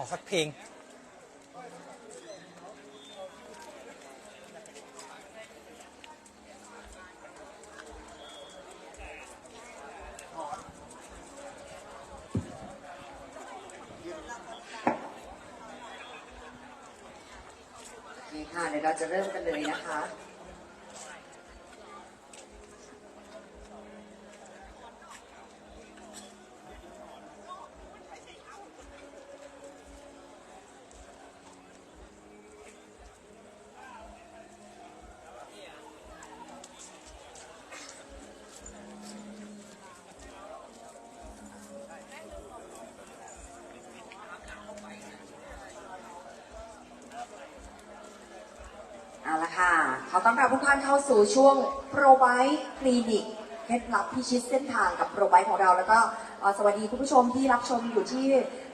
อสักเพลง นี่ค่ะเดี๋ยวเราจะเริ่มกันเลยนะคะ เอาละค่ะ ขอ ต้อนรับทุกท่านเข้าสู่ช่วงโปรไบคลินิกเคล็ดลับพิชิตเส้นทางกับโปรไบของเรา แล้วก็สวัสดีคุณผู้ชมที่รับชมอยู่ที่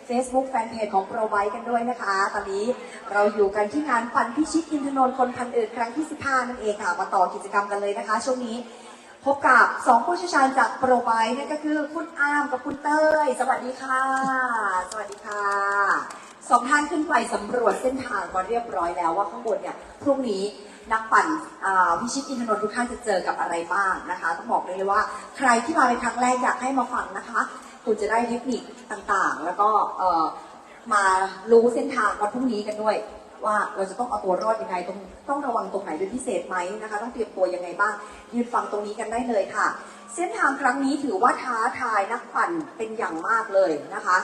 Facebook Fanpage ของโปรไบกันด้วยนะคะ ตอนนี้เราอยู่กันที่งานปันพิชิตอินทนนท์คนพันเอิดครั้งที่ 15 นั่นเองค่ะ มาต่อกิจกรรมกันเลยนะคะ ช่วงนี้พบกับสองผู้เชี่ยวชาญจากโปรไบนั่นก็คือคุณอามกับคุณเต้ย สวัสดีค่ะ สวัสดีค่ะ สองท่านขึ้นไปสำรวจเส้นทางมาเรียบร้อยแล้วว่าข้างบนเนี่ยพรุ่งนี้นักปั่นพิชิตอินทนนท์ทุกท่านจะเจอกับอะไรบ้างนะคะ ต้องบอกเลยว่า ใครที่มาเป็นครั้งแรกอยากให้มาฟังนะคะ คุณจะได้เทคนิคต่างๆ แล้วก็มารู้เส้นทางวันพรุ่งนี้กันด้วย ว่าเราจะต้องเอาตัวรอดยังไงต้องต้องระวังตรงไหนเป็นพิเศษไหมนะคะ ต้องเตรียมตัวยังไงบ้าง ยืนฟังตรงนี้กันได้เลยค่ะ เส้นทางครั้งนี้ถือว่าท้าทายนักปั่นเป็นอย่างมากเลยนะคะ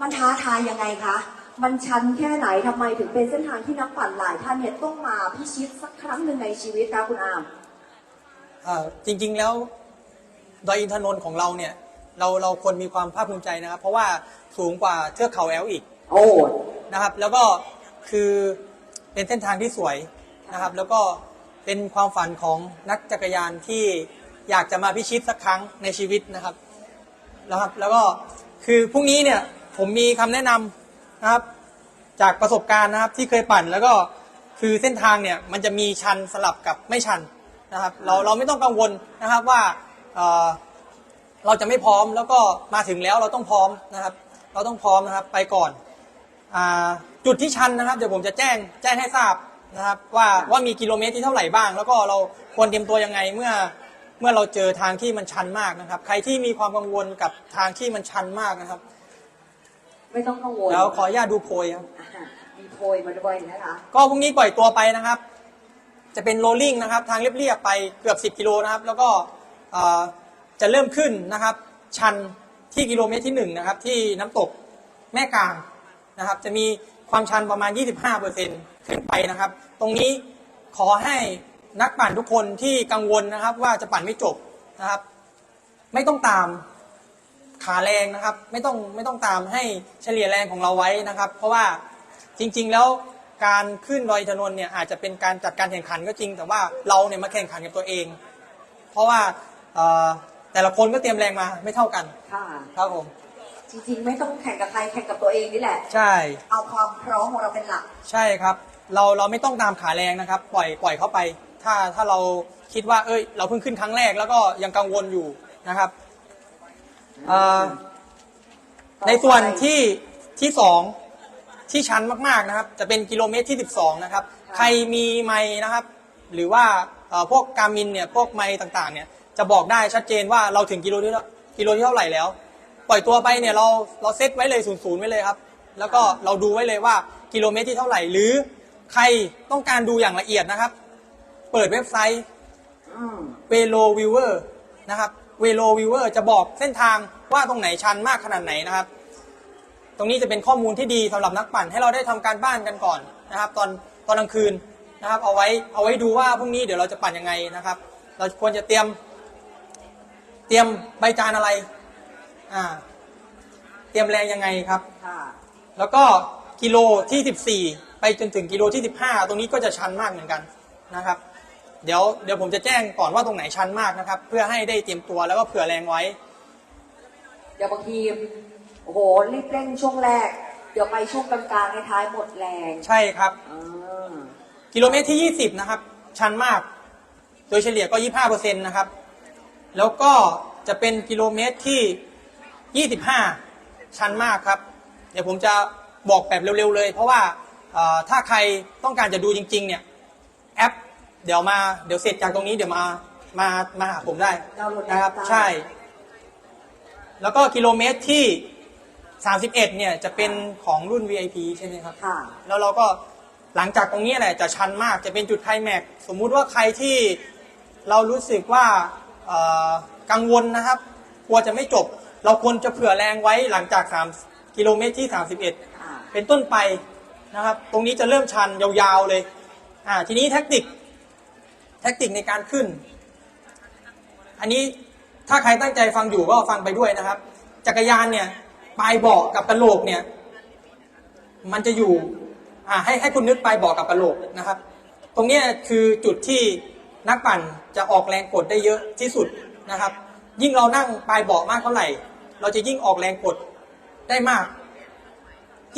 มันท้าทายยังไงคะ มันชันแค่ไหนทำไมถึงเป็นเส้นทางที่นักปั่นหลายท่านเนี่ยต้องมาพิชิตสักครั้งหนึ่งในชีวิตคะคุณอามอ่าจริงๆแล้วดอยอินทนนท์ของเราเนี่ยเราเราควรมีความภาคภูมิใจนะครับ เพราะว่าสูงกว่าเทือกเขาแอลอีก โอ้นะครับ แล้วก็คือเป็นเส้นทางที่สวยนะครับ แล้วก็เป็นความฝันของนักจักรยานที่อยากจะมาพิชิตสักครั้งในชีวิตนะครับแล้วครับ แล้วก็คือพรุ่งนี้เนี่ยผมมีคำแนะนำนะครับ จากประสบการณ์นะครับที่เคยปั่นแล้วก็คือเส้นทางเนี่ยมันจะมีชันสลับกับไม่ชันนะครับเราเราไม่ต้องกังวลนะครับว่าเอ่อเราจะไม่พร้อมแล้วก็มาถึงแล้วเราต้องพร้อมนะครับ เราต้องพร้อมนะครับไปก่อนอาจุดที่ชันนะครับเดี๋ยวผมจะแจ้งแจ้งให้ทราบนะครับว่าว่ามีกิโลเมตรที่เท่าไหร่บ้าง แล้วก็เราควรเตรียมตัวยังไงเมื่อเมื่อเราเจอทางที่มันชันมากนะครับ ใครที่มีความกังวลกับทางที่มันชันมากนะครับ ไม่ต้องกังวลแล้วขออนุญาตดูโพยครับ อะมีโพยมาด้วยนะคะ ก็พรุ่งนี้ปล่อยตัวไปนะครับ จะเป็นโรลลิ่งนะครับ ทางเรียบๆไปเกือบ 10 กิโลนะครับ แล้วก็เอ่อจะเริ่มขึ้นนะครับ ชันที่กิโลเมตรที่1นะครับ ที่น้ำตกแม่กลางนะครับ จะมีความชันประมาณ 25%ขึ้นไปนะครับ ตรงนี้ขอให้นักปั่นทุกคนที่กังวลนะครับ ว่าจะปั่นไม่จบนะครับ ไม่ต้องตาม ขาแรงนะครับ ไม่ต้องไม่ต้องตามให้เฉลี่ยแรงของเราไว้นะครับ เพราะว่าจริงๆแล้วการขึ้นดอยอินทนนท์เนี่ยอาจจะเป็นการจัดการแข่งขันก็จริง แต่ว่าเราเนี่ยมาแข่งขันกับตัวเอง เพราะว่าเอ่อแต่ละคนก็เตรียมแรงมาไม่เท่ากันค่ะครับผมจริงๆ ไม่ต้องแข่งกับใครแข่งกับตัวเองนี่แหละ ใช่ เอาความพร้อมของเราเป็นหลัก ใช่ครับ เราเราไม่ต้องตามขาแรงนะครับ ปล่อยปล่อยเข้าไป ถ้าถ้าเราคิดว่าเอ้ย เราเพิ่งขึ้นครั้งแรกแล้วก็ยังกังวลอยู่นะครับ เอ่อในส่วนที่ที่สองที่ชันมากๆนะครับ จะเป็นกิโลเมตรที่ 12 นะครับ ใครมีไม้นะครับ หรือว่าเอ่อพวกการมินเนี่ยพวกไม้ต่างๆเนี่ยจะบอกได้ชัดเจนว่าเราถึงกิโลที่เท่ากิโลที่เท่าไหร่แล้ว ปล่อยตัวไปเนี่ยเราเราเซตไว้เลยศูนย์ศูนย์ไว้เลยครับ แล้วก็เราดูไว้เลยว่ากิโลเมตรที่เท่าไหร่ หรือใครต้องการดูอย่างละเอียดนะครับ เปิดเว็บไซต์ อืมเวโ o วิวเวอร์นะครับ เวโ o วิวเวอร์จะบอกเส้นทางว่าตรงไหนชันมากขนาดไหนนะครับ ตรงนี้จะเป็นข้อมูลที่ดีสำหรับนักปั่นให้เราได้ทำการบ้านกันก่อนนะครับ ตอนตอนกลางคืนนะครับ เอาไว้เอาไว้ดูว่าพรุ่งนี้เดี๋ยวเราจะปั่นยังไงนะครับ เราควรจะเตรียม เตรียมใบจานอะไรอ่าเตรียมแรงยังไงครับค่ะแล้วก็กิโลที่ 14 ไปจนถึงกิโลที่ 15 ตรงนี้ก็จะชันมากเหมือนกันนะครับ เดี๋ยวเดี๋ยวผมจะแจ้งก่อนว่าตรงไหนชันมากนะครับ เพื่อให้ได้เตรียมตัวแล้วก็เผื่อแรงไว้ เดี๋ยวบางทีโอ้โหรีบเร่งช่วงแรก เดี๋ยวไปช่วงกลางๆในท้ายหมดแรงใช่ครับ อ่ากิโลเมตรที่ 20 นะครับ ชันมาก โดยเฉลี่ยก็ 25%นะครับ แล้วก็จะเป็นกิโลเมตรที่ 25 ชันมากครับ เดี๋ยวผมจะบอกแบบเร็วๆเลย เพราะว่าเอ่อถ้าใครต้องการจะดูจริงๆ เนี่ย แอป เดี๋ยวมาเดี๋ยวเสร็จจากตรงนี้เดี๋ยวมามามาหาผมได้ดาวน์โหลดแอปนะครับได้ใช่ แล้วก็กิโลเมตรที่ 31 เนี่ยจะเป็นของรุ่น VIP ใช่ไหมครับ ค่ะ แล้วเราก็หลังจากตรงนี้แหละจะชันมากจะเป็นจุดไคลแม็กซ์สมมุติว่าใครที่เรารู้สึกว่าเอ่อกังวลนะครับ กลัวจะไม่จบ เราควรจะเผื่อแรงไว้หลังจาก 3 กิโลเมตรที่ 31 อ่า เป็นต้นไปนะครับ ตรงนี้จะเริ่มชันยาวๆเลยอ่าทีนี้แท็กติก แท็กติกในการขึ้น อันนี้ถ้าใครตั้งใจฟังอยู่ก็ฟังไปด้วยนะครับ จักรยานเนี่ยปลายเบาะกับกระโหลกเนี่ย มันจะอยู่อ่าให้ให้คุณนึกปลายเบาะกับกระโหลกนะครับ ตรงนี้คือจุดที่นักปั่นจะออกแรงกดได้เยอะที่สุดนะครับ ยิ่งเรานั่งปลายเบาะมากเท่าไหร่ เราจะยิ่งออกแรงกดได้มาก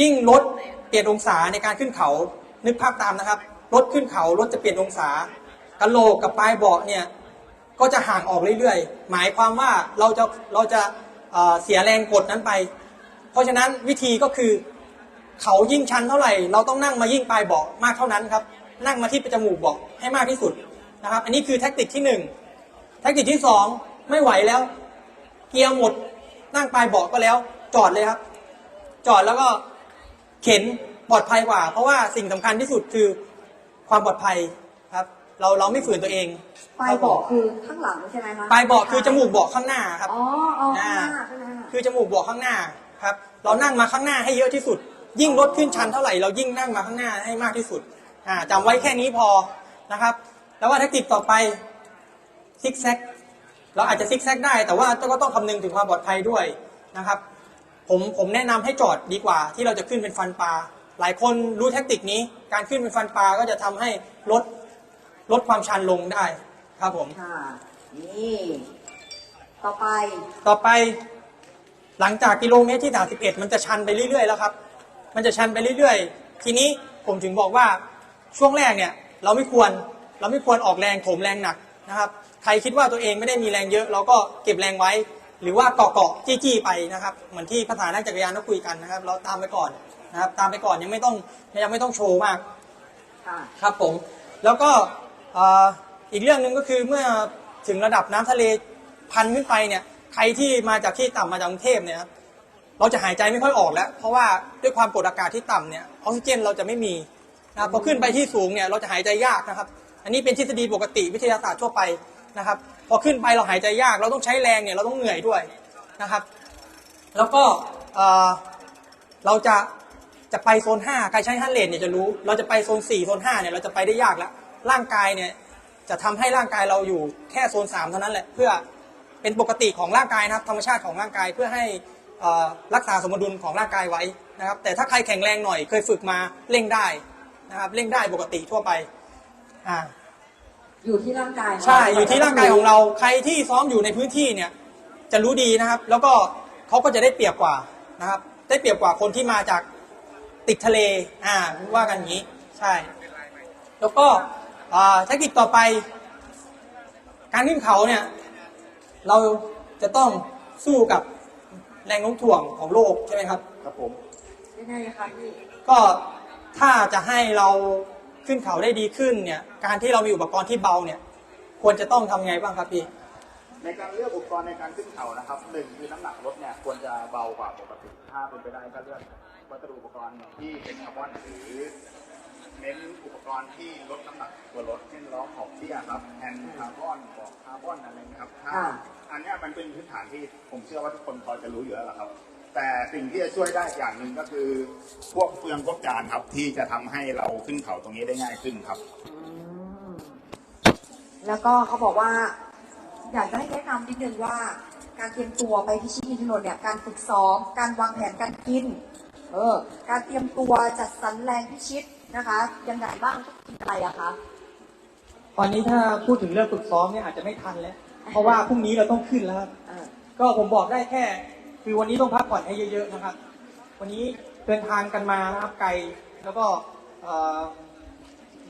ยิ่งรถเปลี่ยนองศาในการขึ้นเขานึกภาพตามนะครับ รถขึ้นเขารถจะเปลี่ยนองศา กระโหลกกับปลายเบาะเนี่ยก็จะห่างออกเรื่อยๆ หมายความว่าเราจะเราจะเอ่อเสียแรงกดนั้นไป เพราะฉะนั้นวิธีก็คือเขายิ่งชันเท่าไหร่ เราต้องนั่งมายิ่งปลายเบาะมากเท่านั้นครับนั่งมาที่ประจมูกเบาะให้มากที่สุดนะครับ อันนี้คือแท็กติกที่หนึ่งแท็กติกที่สองไม่ไหวแล้ว เกียร์หมดนั่งปลายเบาะก็แล้ว จอดเลยครับ จอดแล้วก็เข็นปลอดภัยกว่า เพราะว่าสิ่งสำคัญที่สุดคือความปลอดภัย เราเราไม่ฝืนตัวเองปลายเบาะคือข้างหลังใช่ไหมคะปลายเบาะคือจมูกเบาะข้างหน้าครับอ๋ออ๋อข้างหน้าข้างหน้าคือจมูกเบาะข้างหน้าครับ เรานั่งมาข้างหน้าให้เยอะที่สุด ยิ่งรถขึ้นชันเท่าไหร่เรายิ่งนั่งมาข้างหน้าให้มากที่สุดอ่าจำไว้แค่นี้พอนะครับ แล้วว่าแท็กติกต่อไปซิกแซกเราอาจจะซิกแซกได้ แต่ว่าก็ต้องคำนึงถึงความปลอดภัยด้วยนะครับ ผมผมแนะนำให้จอดดีกว่า ที่เราจะขึ้นเป็นฟันปลาหลายคนรู้แท็กติกนี้การขึ้นเป็นฟันปลาก็จะทำให้ลด ลดความชันลงได้ครับผม ค่ะ นี่ ต่อไป ต่อไปหลังจากกิโลเมตรที่ 31 มันจะชันไปเรื่อยๆแล้วครับ มันจะชันไปเรื่อยๆ ทีนี้ผมถึงบอกว่าช่วงแรกเนี่ยเราไม่ควรเราไม่ควรออกแรงโถมแรงหนักนะครับ ใครคิดว่าตัวเองไม่ได้มีแรงเยอะ เราก็เก็บแรงไว้ หรือว่าเกาะเกาะจี้จี้ๆไปนะครับ เหมือนที่ภาษานักจักรยานเขาคุยกันนะครับ เราตามไปก่อนนะครับ ตามไปก่อนยังไม่ต้องยังไม่ต้องโชว์มาก ค่ะ ครับผม แล้วก็เอีกเรื่องหนึ่งก็คือเมื่อถึงระดับน้ำทะเลพันขึ้นไปเนี่ยใครที่มาจากที่ต่ำมาจากกรุงเทพเนี่ยเราจะหายใจไม่ค่อยออกแล้ว เพราะว่าด้วยความกดอากาศที่ต่ำเนี่ยออกซิเจนเราจะไม่มีนะครับพอขึ้นไปที่สูงเนี่ยเราจะหายใจยากนะครับ อันนี้เป็นทฤษฎีปกติวิทยาศาสตร์ทั่วไปนะครับ พอขึ้นไปเราหายใจยาก เราต้องใช้แรงเนี่ยเราต้องเหนื่อยด้วยนะครับ แล้วก็เอ่อเราจะจะไปโซน 5 ใครใช้ฮันเลนเนี่ยจะรู้ เราจะไปโซน 4 โซน 5 เนี่ยเราจะไปได้ยากแล้ว ร่างกายเนี่ยจะทำให้ร่างกายเราอยู่แค่โซน3เท่านั้นแหละเพื่อเป็นปกติของร่างกายนะครับธรรมชาติของร่างกายเพื่อให้เอ่อรักษาสมดุลของร่างกายไว้นะครับ แต่ถ้าใครแข็งแรงหน่อยเคยฝึกมาเร่งได้นะครับเร่งได้ปกติทั่วไปอ่าอยู่ที่ร่างกายใช่อยู่ที่ร่างกายของเราใครที่ซ้อมอยู่ในพื้นที่เนี่ยจะรู้ดีนะครับ แล้วก็เขาก็จะได้เปรียบกว่านะครับ ได้เปรียบกว่าคนที่มาจากติดทะเลอ่าว่ากันอย่างนี้ใช่ แล้วก็อ่า เทคนิคต่อไป การขึ้นเขาเนี่ย เราจะต้องสู้กับแรงโน้มถ่วงของโลกใช่ไหมครับ ครับผมยังไงคะพี่ก็ถ้าจะให้เราขึ้นเขาได้ดีขึ้นเนี่ย การที่เรามีอุปกรณ์ที่เบาเนี่ย ควรจะต้องทำไงบ้างครับพี่ ในการเลือกอุปกรณ์ในการขึ้นเขานะครับหนึ่งคือน้ำหนักรถเนี่ยควรจะเบากว่าปกติถ้าเป็นไปได้ก็เลือกวัสดุอุปกรณ์ที่เป็นคาร์บอนหรือ เน้นอุปกรณ์ที่ลดน้ำหนักตัวรถเช่นล้อขอบเตี้ยครับแฮนด์คาร์บอนเบาะคาร์บอนอะไรนะครับถ้าอ่า อันเนี้ยมันเป็นพื้นฐานที่ผมเชื่อว่าทุกคนพอจะรู้อยู่แล้วล่ะครับ แต่สิ่งที่จะช่วยได้อย่างหนึ่งก็คือ พวกเฟืองพวกจานครับที่จะทำให้เราขึ้นเขาตรงนี้ได้ง่ายขึ้นครับอืมแล้วก็เขาบอกว่า อยากจะให้แนะนำนิดนึงว่า การเตรียมตัวไปพิชิตอินทนนท์เนี่ยการฝึกซ้อม การวางแผนการกิน เออ การเตรียมตัวจัดสรรแรงพิชิต นะคะยังไงบ้างต้องกินอะไรอะคะตอนนี้ถ้าพูดถึงเรื่องฝึกซ้อมเนี่ยอาจจะไม่ทันแล้ว เพราะว่าพรุ่งนี้เราต้องขึ้นแล้วครับเออก็ผมบอกได้แค่ คือวันนี้ต้องพักผ่อนให้เยอะๆนะครับ วันนี้เดินทางกันมานะครับไกลแล้วก็เอ่อ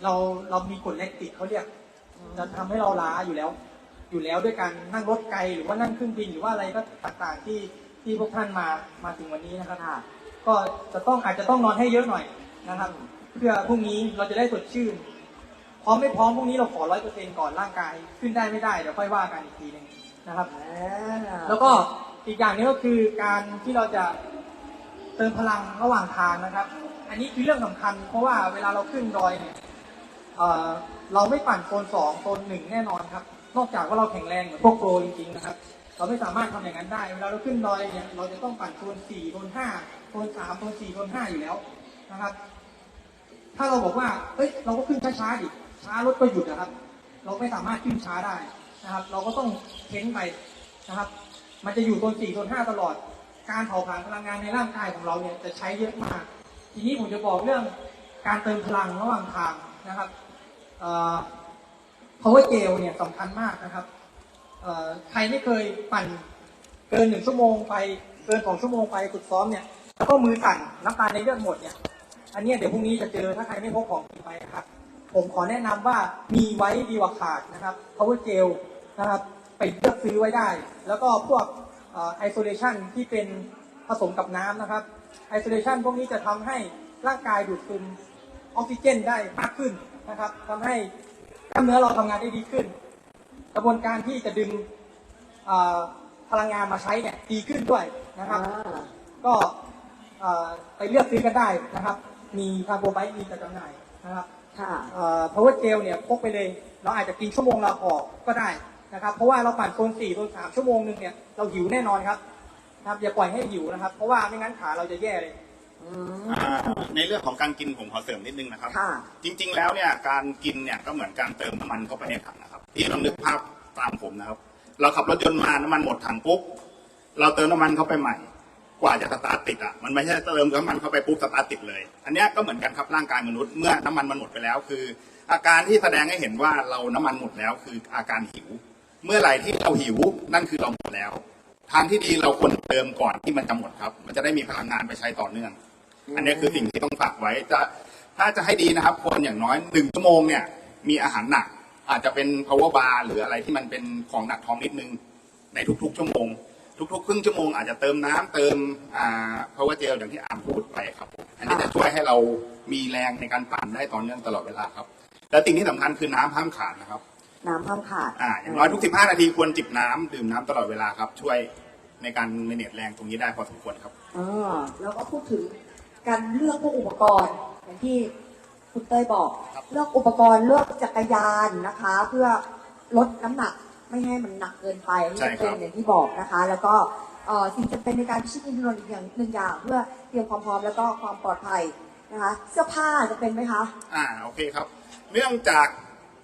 เราเรามีกฎแลคติกเขาเรียกจะทำให้เราล้าอยู่แล้ว อยู่แล้วด้วยการนั่งรถไกลหรือว่านั่งเครื่องบินหรือว่าอะไรก็ต่างๆที่ที่พวกท่านมามาถึงวันนี้นะครับค่ะก็จะต้องอาจจะต้องนอนให้เยอะหน่อยนะครับ เพื่อพรุ่งนี้เราจะได้สดชื่น พร้อมไม่พร้อมพรุ่งนี้เราขอร้อยเปอร์เซ็นก่อนร่างกาย ขึ้นได้ไม่ได้เดี๋ยวค่อยว่ากันอีกทีหนึงนะครับ แล้วก็อีกอย่างหนึงก็คือการที่เราจะเติมพลังระหว่างทางนะครับ อันนี้คือเรื่องสำคัญ เพราะว่าเวลาเราขึ้นดอยเนี่ยเอ่อเราไม่ปั่นโซนสองโซนหนึ่งแน่นอนครับ นอกจากว่าเราแข็งแรงเหมือนพวกโปรจริงๆนะครับ เราไม่สามารถทำอย่างนั้นได้ เวลาเราขึ้นดอยเนี่ยเราจะต้องปั่นโซนสี่โซนห้าโซนสามโซนสี่โซนห้าอยู่แล้วนะครับ ถ้าเราบอกว่าเอ้ยเราก็ขึ้นช้าๆดิช้ารถก็หยุดนะครับ เราไม่สามารถขึ้นช้าได้นะครับ เราก็ต้องเพ้นไปนะครับ มันจะอยู่โซนสี่โซนห้าตลอด การเผาผลาญพลังงานในร่างกายของเราเนี่ยจะใช้เยอะมาก ทีนี้ผมจะบอกเรื่องการเติมพลังระหว่างทางนะครับเอ่อ power gel เนี่ยสำคัญมากนะครับใครไม่เคยปั่นเกินหนึ่งชั่วโมงไปเกินสองชั่วโมงไปฝึกซ้อมเนี่ยแล้วก็มือสั่นน้ำตาลในเลือดหมดเนี่ย อันเนี้ยเดี๋ยวพรุ่งนี้จะเจอถ้าใครไม่พกของกินไปนะครับ ผมขอแนะนำว่ามีไว้ดีกว่าขาดนะครับ power gel นะครับไปเลือกซื้อไว้ได้ แล้วก็พวกเอ่อ isolation ที่เป็นผสมกับน้ำนะครับ isolation พวกนี้จะทำให้ร่างกายดูดซึมออกซิเจนได้มากขึ้นนะครับทำให้กล้ามเนื้อเราทำงานได้ดีขึ้น กระบวนการที่จะดึงเอ่อพลังงานมาใช้เนี่ยดีขึ้นด้วยนะครับ ก็เอ่อไปเลือกซื้อกันได้นะครับ มีคาร์โบไบต์มีจัดจำหน่ายนะครับค่ะเอ่อ power gel เนี่ยพกไปเลย เราอาจจะกินชั่วโมงละออกก็ได้นะครับเพราะว่าเราปั่นโซนสี่โซนสามชั่วโมงหนึ่งเนี่ยเราหิวแน่นอนครับนะครับอย่าปล่อยให้หิวนะครับ เพราะว่าไม่งั้นขาเราจะแย่เลยอืมอ่าในเรื่องของการกินผมขอเสริมนิดนึงนะครับค่ะจริง ๆ แล้วเนี่ยการกินเนี่ยก็เหมือนการเติมน้ำมันเข้าไปในถังนะครับที่ลองนึกภาพตามผมนะครับ เราขับรถยนต์มาน้ำมันหมดถังปุ๊บเราเติมน้ำมันเข้าไปใหม่ กว่าจะสตาร์ทติดอะมันไม่ใช่เติมน้ำมันเข้าไปปุ๊บสตาร์ทติดเลย อันเนี้ยก็เหมือนกันครับร่างกายมนุษย์เมื่อน้ำมันมันหมดไปแล้วคือ อาการที่แสดงให้เห็นว่าเราน้ำมันหมดแล้วคืออาการหิว เมื่อไหร่ที่เราหิวนั่นคือเราหมดแล้วทางที่ดีเราควรเติมก่อนที่มันจะหมดครับ มันจะได้มีพลังงานไปใช้ต่อเนื่อง อันนี้คือสิ่งที่ต้องฝากไว้จะถ้าจะให้ดีนะครับควรอย่างน้อยหนึ่งชั่วโมงเนี่ยมีอาหารหนัก อาจจะเป็น power bar หรืออะไรที่มันเป็นของหนักท้องนิดนึงในทุกๆ ชั่วโมง ทุกๆ ครึ่งชั่วโมงอาจจะเติมน้ำเติมอ่า power gel อย่างที่อามพูดไปครับ อันนี้จะช่วยให้เรามีแรงในการปั่นได้ต่อเนื่องตลอดเวลาครับ และสิ่งที่สำคัญคือน้ำห้ามขาดนะครับ น้ำห้ามขาดอ่าอย่างน้อยทุก 15 นาทีควรจิบน้ำดื่มน้ำตลอดเวลาครับ ช่วยในการเมเนจแรงตรงนี้ได้พอสมควรครับเออแล้วก็พูดถึงการเลือกพวกอุปกรณ์อย่างที่คุณเต้ยบอกครับเลือกอุปกรณ์เลือกจักรยานนะคะ เพื่อลดน้ำหนัก ไม่ให้มันหนักเกินไปใช่ให้ครับ เป็นอย่างที่บอกนะคะ แล้วก็เอ่อสิ่งจำเป็นในการพิชิตอินทนนท์อีกอย่างหนึ่งอย่างเพื่อเตรียมความพร้อมแล้วก็ความปลอดภัยนะคะ เสื้อผ้าจะเป็นไหมคะ อ่าโอเคครับ เนื่องจาก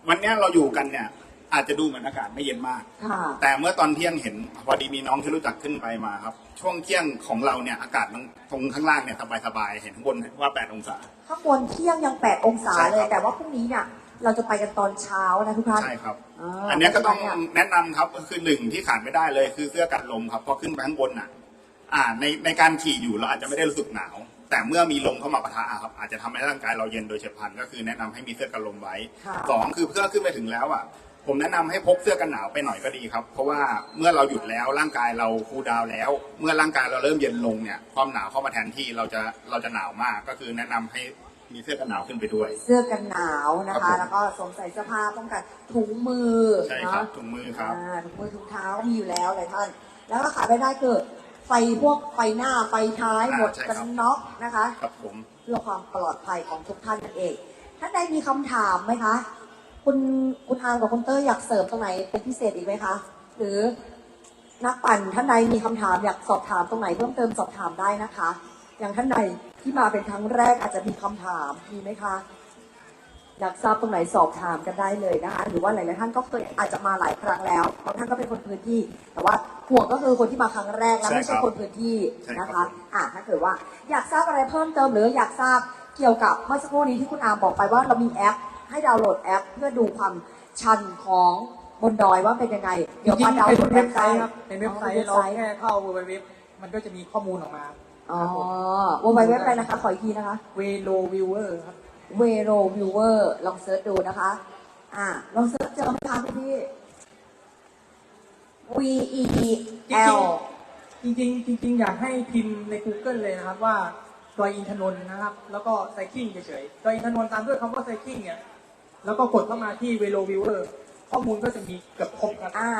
วันเนี้ยเราอยู่กันเนี่ย อาจจะดูเหมือนอากาศไม่เย็นมาก ค่ะ แต่เมื่อตอนเที่ยงเห็นพอดีมีน้องที่รู้จักขึ้นไปมาครับ ช่วงเที่ยงของเราเนี่ยอากาศมันตรงข้างล่างเนี่ยสบายๆเห็นข้างบนว่า 8 องศา ข้างบนเที่ยงยัง 8 องศาใช่ครับ เลย แต่ว่าพรุ่งนี้เนี่ย เราจะไปกันตอนเช้านะทุกท่าน ใช่ครับ อ่าอันเนี้ยก็ต้องแนะนำครับก็คือหนึ่งที่ขาดไม่ได้เลยคือเสื้อกันลมครับพอขึ้นไปข้างบนอะ อ่าในในการขี่อยู่เราอาจจะไม่ได้รู้สึกหนาว แต่เมื่อมีลมเข้ามาปะทะอะครับอาจจะทำให้ร่างกายเราเย็นโดยเฉียบพลันก็คือแนะนำให้มีเสื้อกันลมไว้ค่ะ สองคือเพื่อขึ้นไปถึงแล้วอะ ผมแนะนำให้พกเสื้อกันหนาวไปหน่อยก็ดีครับ เพราะว่าเมื่อเราหยุดแล้วร่างกายเราคูลดาวน์แล้ว เมื่อร่างกายเราเริ่มเย็นลงเนี่ยความหนาวเข้ามาแทนที่เราจะเราจะหนาวมากก็คือแนะนำให้ มีเสื้อกันหนาวขึ้นไปด้วย เสื้อกันหนาวนะครัคะ บผม แล้วก็สวมใส่เสื้อผ้าป้องกันถุงมือใช่ครับเนาะถุงมือครับ อ่าถุงมือถุงเท้ามีอยู่แล้วเลยท่าน แล้วก็ขาดไม่ได้คือไฟพวกไฟหน้าไฟท้ายอ่าหมดใช่กันครับน็อกนะคะ ครับผม เพื่อความปลอดภัยของทุกท่านนั่นเอง ท่านใดมีคำถามไหมคะ คุณคุณอางกับคุณเต้ยอยากเสริมตรงไหนเป็นพิเศษอีกไหมคะ หรือนักปั่นท่านใดมีคำถามอยากสอบถามตรงไหนเพิ่มเติมสอบถามได้นะคะ อย่างท่านใดที่มาเป็นครั้งแรกอาจจะมีคำถามมีไหมคะอยากทราบตรงไหนสอบถามกันได้เลยนะคะหรือว่าหลายๆท่านก็เคยอาจจะมาหลายครั้งแล้วบางท่านก็เป็นคนพื้นที่ แต่ว่าห่วงก็คือคนที่มาครั้งแรกและใช่ไม่ใช่ครับคนพื้นที่ใช่ครับนะคะอ่าถ้าเกิดว่าอยากทราบอะไรเพิ่มเติมหรืออยากทราบเกี่ยวกับเมื่อสักครู่นี้ที่คุณอามบอกไปว่าเรามีแอป ให้ดาวน์โหลดแอป เพื่อดูความชันของบนดอยว่าเป็นยังไงจเดี๋ยวริงมาๆดาวน์เป็นโหลดแอเว็ปบไซได้ต์ครับเป็นเว็บไซต์เราแค่เข้าเว็บมันก็จะมีข้อมูลออกมา อ๋อวงไวเว็บอะไรนะคะ ขออีกทีนะคะ เวโลวิวเวอร์ครับ เวโรวิวเวอร์ลองเซิร์ชดูนะคะ อ่าลองเซิร์ชเจอไหมคะพี่ V E L จริงๆจริงๆจริง ๆ อยากให้พิมพ์ใน Google เลยนะครับว่าดอยอินทนนท์นะครับ แล้วก็ไซคลิงเฉยๆดอยอินทนนท์ตามด้วยคำว่าไซคลิงเนี่ย แล้วก็กดเข้ามาที่เวโ o วิวเ e อร์ข้อมูลก็จะมีเกือบครบครับ อ่า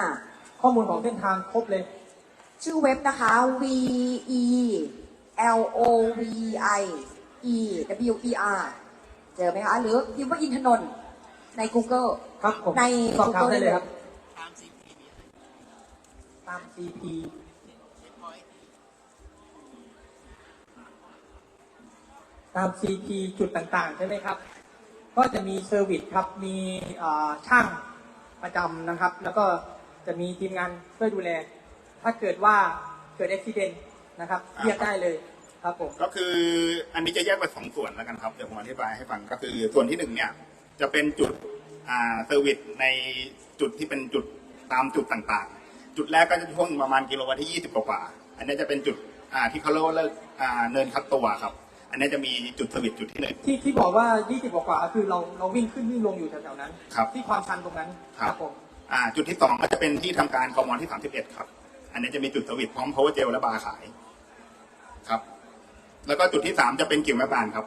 ข้อมูลของเส้นทางครบเลย ชื่อเว็บนะคะ v e l o v i e w e r เจอไหมคะ หรือพิมพ์ว่าอินทนนท์ใน Google ครับผมใน สอบถาม Google ได้เลยได้เลยครับ ตาม CP ตาม CP จุดต่างๆ ใช่ไหมครับ ก็จะมีเซอร์วิสครับ มีเอ่อช่างประจำนะครับ แล้วก็จะมีทีมงานช่วยดูแล ถ้าเกิดว่าเกิดอุบิเหตุ นะครับเรียกได้เลยครับผมก็คืออันนี้จะแยกเป็นสองส่วนแล้วกันครับเดี๋ยวผมอธิบายให้ฟังก็คือส่วนที่หนึ่งเนี่ยจะเป็นจุดอ่าเซอร์วิสในจุดที่เป็นจุดตามจุดต่างๆ จุดแรกก็จะช่วงประมาณกิโลเมตรที่ 20 กว่าๆอันนี้จะเป็นจุดอ่าที่เขาเรียกว่าเลิกอ่าเนินคัดตัวครับ อันนี้จะมีจุดเซอร์วิสจุดที่หนึ่งที่ที่บอกว่า 20 กว่าๆก็คือเราเราวิ่งขึ้นวิ่งลงอยู่แถวๆนั้นครับที่ความชันตรงนั้นครับผมอ่าจุดที่สองก็จะเป็นที่ทำการกมที่ 31 ครับ อันนี้จะมีจุดเซอร์วิสพร้อม power gel และบาร์ขาย ครับ แล้วก็จุดที่สามจะเป็นกิ่วแม่บานครับ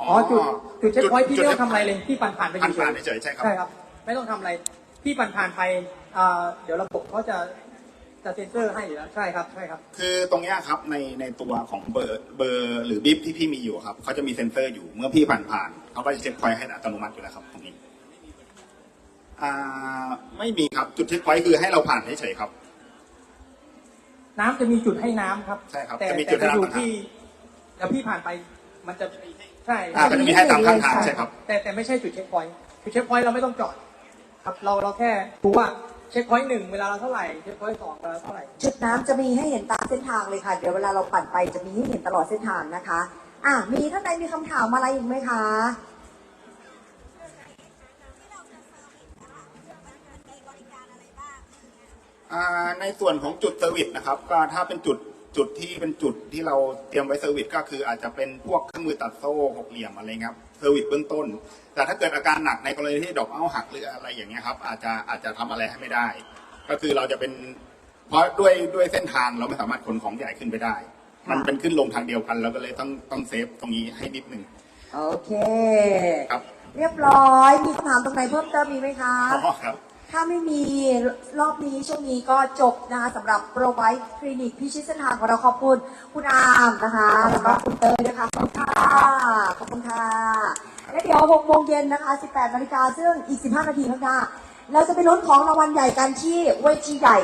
อ๋อจุดจุดเช็คพอยท์ที่ไม่ต้องทำอะไรเลยที่ผ่านผ่านๆไปผ่านผ่านๆเฉยๆใช่ครับใช่ครับ ไม่ต้องทำอะไรที่ผ่านผ่านๆไปอ่าเดี๋ยวระบบเขาจะจะเซ็นเซอร์ให้อยู่แล้วใช่ครับใช่ครับ คือตรงเนี้ยครับในในตัวของเบอร์เบอร์หรือบิฟที่พี่มีอยู่ครับเขาจะมีเซ็นเซอร์อยู่เมื่อพี่ผ่านผ่านๆเขาก็จะเช็คพอยต์ให้อัตโนมัติอยู่แล้วครับตรงนี้ อ่าไม่มีครับจุดเช็คพอยต์คือให้เราผ่านเฉยๆครับ น้ำจะมีจุดให้น้ำครับใช่ครับแต่จะมีจุแต่ดให้จะอยู่น้ำที่แล้วพี่ผ่านไปมันจะใช่อ่าก็จะมีให้ตามข้างทางใช่ครับ แต่แต่ไม่ใช่จุดเช็คพอยต์จุดเช็คพอยต์เราไม่ต้องจอดครับเราเราแค่ดูว่าเช็คพอยต์หนึ่งเวลาเราเท่าไหร่เช็คพอยต์สองเวลาเท่าไหร่ จุดน้ำจะมีให้เห็นตามเส้นทางเลยค่ะ เดี๋ยวเวลาเราปั่นไปจะมีให้เห็นตลอดเส้นทางนะคะ อะมีท่านใดมีคำถามอะไรอีกไหมคะ ในส่วนของจุดเซอร์วิสนะครับก็ถ้าเป็นจุดจุดที่เป็นจุดที่เราเตรียมไว้เซอร์วิสก็คืออาจจะเป็นพวกเครื่องมือตัดโซ่หกเหลี่ยมอะไรครับเซอร์วิสเบื้องต้น แต่ถ้าเกิดอาการหนักในกรณีที่ดอกเอ้าหักหรืออะไรอย่างเงี้ยครับอาจจะอาจจะทำอะไรให้ไม่ได้ ก็คือเราจะเป็นเพราะด้วยด้วยเส้นทางเราไม่สามารถขนของใหญ่ขึ้นไปได้ มันเป็นขึ้นลงทางเดียวกันเราก็เลยต้องต้องเซฟตรงนี้ให้นิดนึงโอเคครับ เรียบร้อยมีคำถามตรงไหนเพิ่มเติมมีไหมคะอ๋อครับ ถ้าไม่มีรอบนี้ช่วงนี้ก็จบนะคะสำหรับโปรไวท์คลินิกพิชิตเส้นทางของเราขอบคุณคุณอามนะคะ แล้วก็คุณเตยนะคะขอบคุณค่ะขอบคุณค่ะและเดี๋ยว6โมงเย็นนะคะ 18นาฬิกาซึ่งอีก 15 นาทีข้างหน้าเราจะไปลุ้นของรางวัลใหญ่กันที่เวทีใหญ่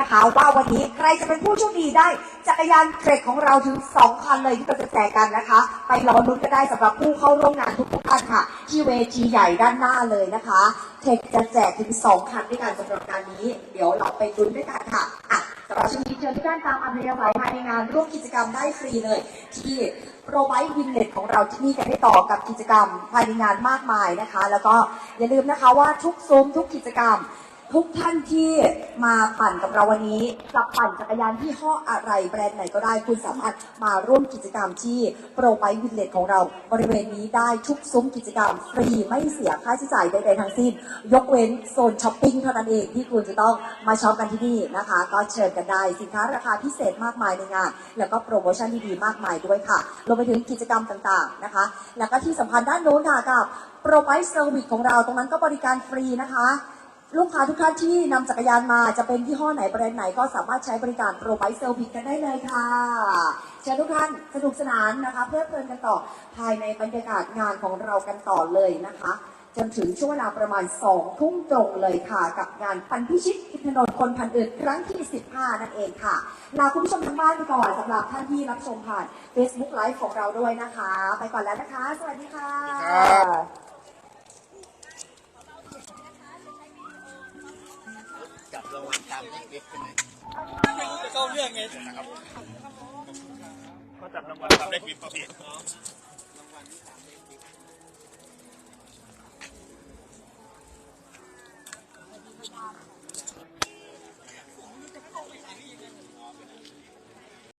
นะคะ ว่าวันนี้ใครจะเป็นผู้โชคดีได้จักรยานเทรคของเราถึง 2 คันเลยที่เราจะแจกกันนะคะ ไปรอลุ้นก็ได้สำหรับผู้เข้าร่วมงานทุกๆท่านค่ะ ที่เวทีใหญ่ด้านหน้าเลยนะคะเทคจะแจกถึง 2 คันด้วยกันสำหรับงานนี้ เดี๋ยวเราไปลุ้นด้วยกันค่ะอะสำหรับช่วงนี้เชิญทุกท่านตามอัธยาศัยภายในงานร่วมกิจกรรมได้ฟรีเลย ที่โปรไวท์วินเน็ตของเราที่นี่กันได้ต่อกับกิจกรรมภายในงานมากมายนะคะ แล้วก็อย่าลืมนะคะว่าทุกซุ้มทุกกิจกรรม ทุกท่านที่มาปั่นกับเราวันนี้จะปั่นจักรยานที่ห้ออะไรแบรนด์ไหนก็ได้ คุณสามารถมาร่วมกิจกรรมที่โปรไบวิลเลจของเราบริเวณนี้ได้ทุกซุ้มกิจกรรมฟรีไม่เสียค่าใช้จ่ายใดๆทั้งสิ้น ยกเว้นโซนช้อปปิ้งเท่านั้นเองที่คุณจะต้องมาช็อปกันที่นี่นะคะ ก็เชิญกันได้สินค้าราคาพิเศษมากมายในงาน แล้วก็โปรโมชั่นดีๆมากมายด้วยค่ะรวมไปถึงกิจกรรมต่างๆนะคะ แล้วก็ที่สำคัญด้านโน้นค่ะกับโปรไบเซอร์วิสของเราตรงนั้นก็บริการฟรีนะคะ ลูกค้าทุกท่านที่นำจักรยานมาจะเป็นยี่ห้อไหนแบรนด์ไหนก็สามารถใช้บริการโปรไบเซอร์วิสกันได้เลยค่ะเชิญทุกท่านสนุกสนานนะคะเพลิดเพลินกันต่อภายในบรรยากาศงานของเรากันต่อเลยนะคะ จนถึงช่วงเวลาประมาณ2ทุ่มตรงเลยค่ะ กับงานพันพิชิตอินทนนท์คนพันอื่นครั้งที่ 15 นั่นเองค่ะลาคุณผู้ชมทางบ้านไปก่อนสำหรับท่านที่รับชมผ่าน Facebook Live ของเราด้วยนะคะ ไปก่อนแล้วนะคะ สวัสดีค่ะครับจับรา ตามเลขเล็กไปเลยจะเข้าเรื่องไงนะครับก็จับรางวัลตามเลขวิปพี่เ